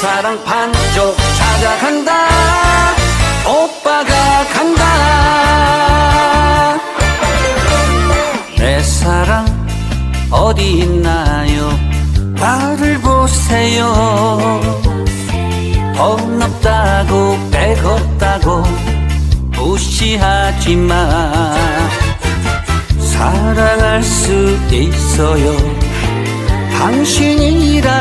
사랑 반쪽 찾아간다. 오빠가 간다. 내 사랑 어디 있나요? 나를 보세요. 돈 없다고 배고프다고 무시하지 마 사랑할 수 있어요. 당신이라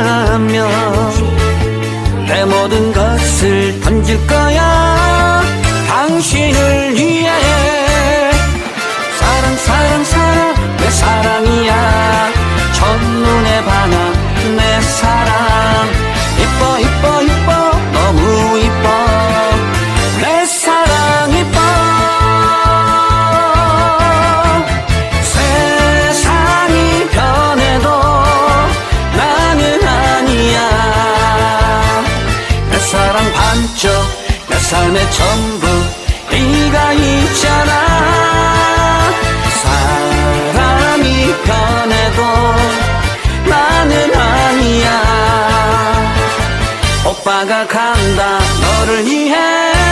것을 던질 거야. 당신 삶의 전부 네가 있잖아. 사람이 변해도 나는 아니야. 오빠가 간다 너를 이해.